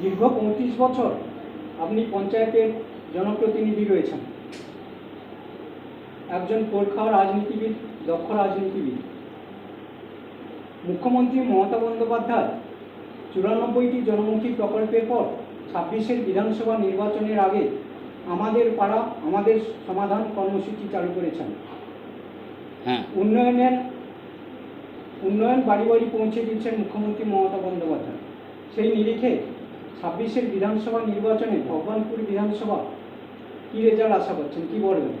দীর্ঘ পঁয়ত্রিশ বছর আপনি পঞ্চায়েতের জনপ্রতিনিধি রয়েছেন। একজন পরীক্ষা রাজনীতিবিদ দক্ষ রাজনীতিবিদ। মুখ্যমন্ত্রী মমতা বন্দ্যোপাধ্যায় চুরানব্বইটি জনমুখী প্রকল্পের পর ছাব্বিশের বিধানসভা নির্বাচনের আগে আমাদের পাড়া আমাদের সমাধান কর্মসূচি চালু করেছেন। হ্যাঁ। উন্নয়নের উন্নয়ন বাড়ি বাড়ি পৌঁছে দিচ্ছেন মুখ্যমন্ত্রী মমতা বন্দ্যোপাধ্যায়। সেই নিরিখে ছাব্বিশের বিধানসভা নির্বাচনে ভগবানপুর বিধানসভা কী রেজাল্ট আশা করছেন? কী বলবেন?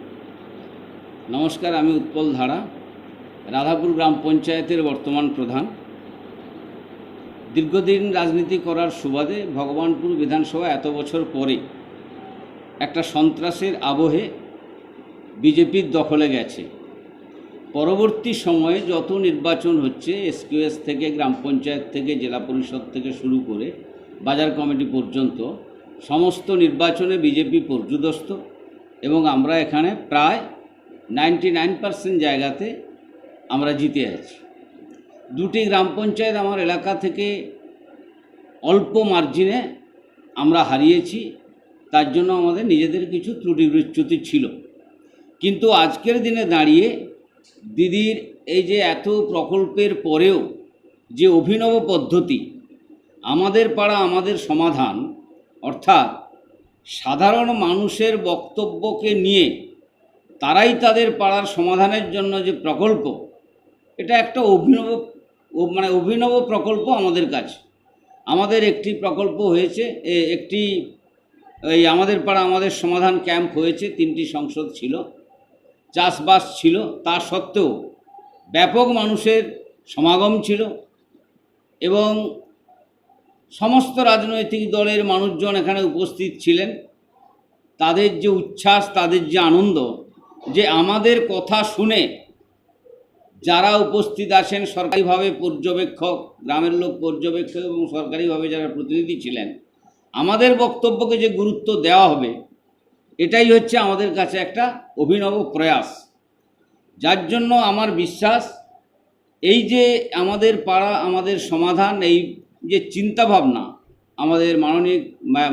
নমস্কার, আমি উৎপল ধারা, রাধাপুর গ্রাম পঞ্চায়েতের বর্তমান প্রধান। দীর্ঘদিন রাজনীতি করার সুবাদে ভগবানপুর বিধানসভা এত বছর পরে একটা সন্ত্রাসের আবহে বিজেপির দখলে গেছে। পরবর্তী সময়ে যত নির্বাচন হচ্ছে, এসকিউএস থেকে, গ্রাম পঞ্চায়েত থেকে, জেলা পরিষদ থেকে শুরু করে বাজার কমিটি পর্যন্ত সমস্ত নির্বাচনে বিজেপি পর্যুদস্ত এবং আমরা এখানে প্রায় নাইনটি নাইন পার্সেন্ট জায়গাতে আমরা জিতে আছি। দুটি গ্রাম পঞ্চায়েত আমার এলাকা থেকে অল্প মার্জিনে আমরা হারিয়েছি, তার জন্য আমাদের নিজেদের কিছু ত্রুটি বিচ্যুতি ছিল। কিন্তু আজকের দিনে দাঁড়িয়ে দিদির এই যে এত প্রকল্পের পরেও যে অভিনব পদ্ধতি আমাদের পাড়া, আমাদের সমাধান, অর্থাৎ সাধারণ মানুষের বক্তব্যকে নিয়ে তারাই তাদের পাড়ার সমাধানের জন্য যে প্রকল্প, এটা একটা অভিনব মানে অভিনব প্রকল্প আমাদের কাছে। আমাদের একটি প্রকল্প হয়েছে একটি, এই আমাদের পাড়া, আমাদের সমাধান ক্যাম্প হয়েছে, তিনটি সংসদ ছিল, চাষবাস ছিল, তা সত্ত্বেও ব্যাপক মানুষের সমাগম ছিল এবং সমস্ত রাজনৈতিক দলের মানুষজন এখানে উপস্থিত ছিলেন। তাদের যে উচ্ছ্বাস, তাদের যে আনন্দ, যে আমাদের কথা শুনে যারা উপস্থিত আছেন, সরকারিভাবে পর্যবেক্ষক, গ্রামের লোক পর্যবেক্ষক এবং সরকারিভাবে যারা প্রতিনিধি ছিলেন, আমাদের বক্তব্যকে যে গুরুত্ব দেওয়া হবে, এটাই হচ্ছে আমাদের কাছে একটা অভিনব প্রয়াস। যার জন্য আমার বিশ্বাস, এই যে আমাদের পাড়া, আমাদের সমাধান, এই যে চিন্তাভাবনা, আমাদের মাননীয়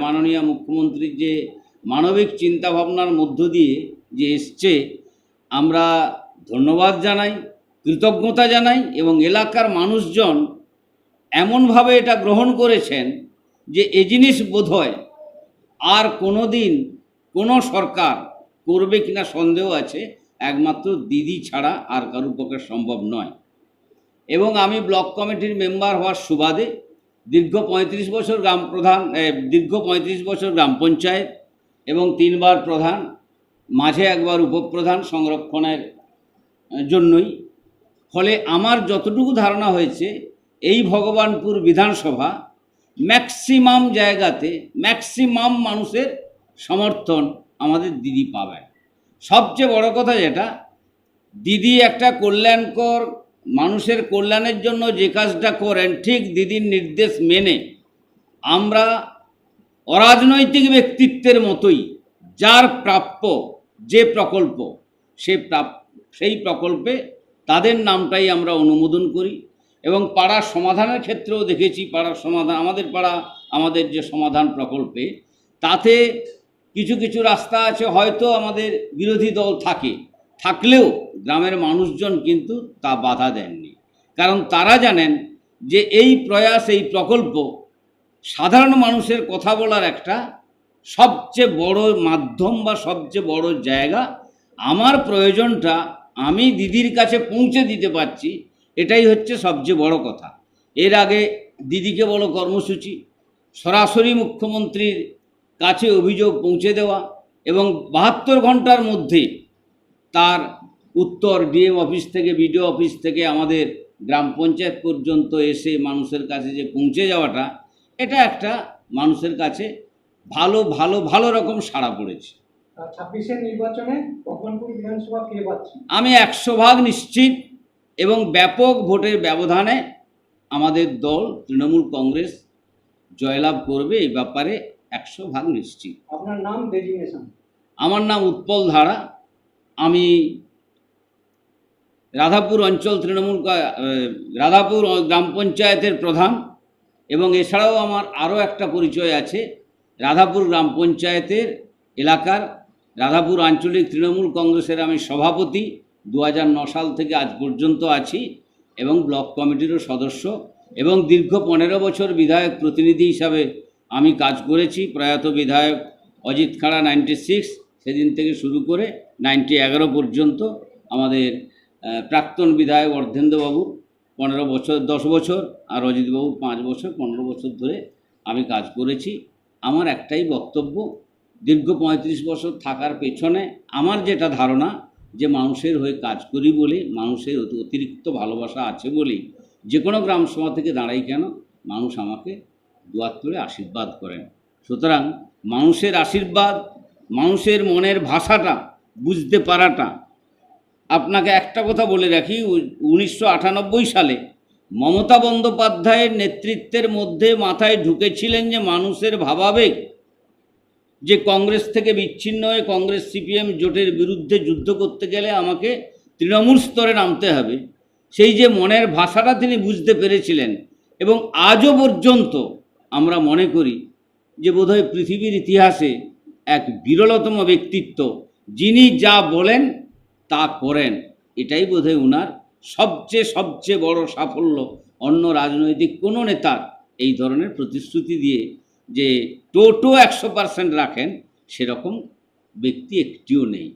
মাননীয় মুখ্যমন্ত্রীর যে মানবিক চিন্তাভাবনার মধ্য দিয়ে যে এসছে, আমরা ধন্যবাদ জানাই, কৃতজ্ঞতা জানাই এবং এলাকার মানুষজন এমনভাবে এটা গ্রহণ করেছেন যে এ জিনিস বোধহয় আর কোনো দিন কোনো সরকার করবে কিনা সন্দেহ আছে, একমাত্র দিদি ছাড়া আর কারোর পক্ষে সম্ভব নয়। এবং আমি ব্লক কমিটির মেম্বার হওয়ার সুবাদে দীর্ঘ পঁয়ত্রিশ বছর গ্রাম প্রধান দীর্ঘ পঁয়ত্রিশ বছর গ্রাম পঞ্চায়েত এবং তিনবার প্রধান, মাঝে একবার উপপ্রধান সংরক্ষণের জন্যই। ফলে আমার যতটুকু ধারণা হয়েছে, এই ভগবানপুর বিধানসভা ম্যাক্সিমাম জায়গাতে, ম্যাক্সিমাম মানুষের সমর্থন আমাদের দিদি পাবে সবচেয়ে বড় কথা যেটা, দিদি একটা কল্যাণকর মানুষের কল্যাণের জন্য যে কাজটা করেন, ঠিক দিদির নির্দেশ মেনে আমরা অরাজনৈতিক ব্যক্তিত্বের মতোই যার প্রাপ্য যে প্রকল্প, সে সেই প্রকল্পে তাদের নামটাই আমরা অনুমোদন করি এবং পাড়ার সমাধানের ক্ষেত্রেও দেখেছি, পাড়ার সমাধান, আমাদের পাড়া, আমাদের যে সমাধান প্রকল্পে, তাতে কিছু কিছু রাস্তা আছে হয়তো আমাদের বিরোধী দল থাকে। থাকলেও গ্রামের মানুষজন কিন্তু তা বাধা দেননি। কারণ তারা জানেন যে এই প্রয়াস, এই প্রকল্প সাধারণ মানুষের কথা বলার একটা সবচেয়ে বড় মাধ্যম বা সবচেয়ে বড় জায়গা। আমার প্রয়োজনটা আমি দিদির কাছে পৌঁছে দিতে পারছি, এটাই হচ্ছে সবচেয়ে বড় কথা। এর আগে দিদিকে বলো কর্মসূচি, সরাসরি মুখ্যমন্ত্রীর কাছে অভিযোগ পৌঁছে দেওয়া এবং বাহাত্তর ঘণ্টার মধ্যে তার উত্তর ডিএম অফিস থেকে বিডিও অফিস থেকে আমাদের গ্রাম পঞ্চায়েত পর্যন্ত এসে মানুষের কাছে যে পৌঁছে যাওয়াটা এটা একটা মানুষের কাছে ভালো ভালো ভালো রকম সাড়া পড়েছে। নির্বাচনে বিধানসভা আমি একশো ভাগ নিশ্চিত এবং ব্যাপক ভোটের ব্যবধানে আমাদের দল তৃণমূল কংগ্রেস জয়লাভ করবে এই ব্যাপারে একশো ভাগ নিশ্চিত। আপনার নাম আমার নাম উৎপল ধারা। আমি রাধাপুর অঞ্চল তৃণমূল রাধাপুর গ্রাম পঞ্চায়েতের প্রধান এবং এছাড়াও আমার আরও একটা পরিচয় আছে। রাধাপুর গ্রাম পঞ্চায়েতের এলাকার রাধাপুর আঞ্চলিক তৃণমূল কংগ্রেসের আমি সভাপতি দু সাল থেকে আজ পর্যন্ত আছি এবং ব্লক কমিটিরও সদস্য এবং দীর্ঘ পনেরো বছর বিধায়ক প্রতিনিধি হিসাবে আমি কাজ করেছি। প্রয়াত বিধায়ক অজিত খাড়া নাইনটি সিক্স সেদিন থেকে শুরু করে নাইনটি এগারো পর্যন্ত আমাদের প্রাক্তন বিধায়ক অর্ধেন্দ্রবাবু পনেরো বছর, দশ বছর আর অজিতবাবু পাঁচ বছর, পনেরো বছর ধরে আমি কাজ করেছি। আমার একটাই বক্তব্য, দীর্ঘ পঁয়ত্রিশ বছর থাকার পেছনে আমার যেটা ধারণা যে মানুষের হয়ে কাজ করি বলে, মানুষের অতিরিক্ত ভালোবাসা আছে বলেই যে কোনো গ্রাম সভা থেকে দাঁড়াই কেন? মানুষ আমাকে দুয়ার তুলে আশীর্বাদ করেন। সুতরাং মানুষের আশীর্বাদ, মানুষের মনের ভাষাটা বুঝতে পারাটা। আপনাকে একটা কথা বলে রাখি উনিশশো আটানব্বই সালে মমতা বন্দ্যোপাধ্যায়ের নেতৃত্বের মধ্যে মাথায় ঢুকেছিলেন যে মানুষের ভাবাবেগ, যে কংগ্রেস থেকে বিচ্ছিন্ন হয়ে কংগ্রেস সিপিএম জোটের বিরুদ্ধে যুদ্ধ করতে গেলে আমাকে তৃণমূল স্তরে নামতে হবে। সেই যে মনের ভাষাটা তিনি বুঝতে পেরেছিলেন এবং আজও পর্যন্ত আমরা মনে করি যে বোধহয় পৃথিবীর ইতিহাসে এক বিরলতম ব্যক্তিত্ব যিনি যা বলেন, তা করেন। এটাই বোধহয় উনার সবচেয়ে সবচেয়ে বড় সাফল্য। অন্য রাজনৈতিক কোনো নেতার এই ধরনের প্রতিশ্রুতি দিয়ে যে টোটো একশো পার্সেন্ট রাখেন, সেরকম ব্যক্তি একটিও নেই।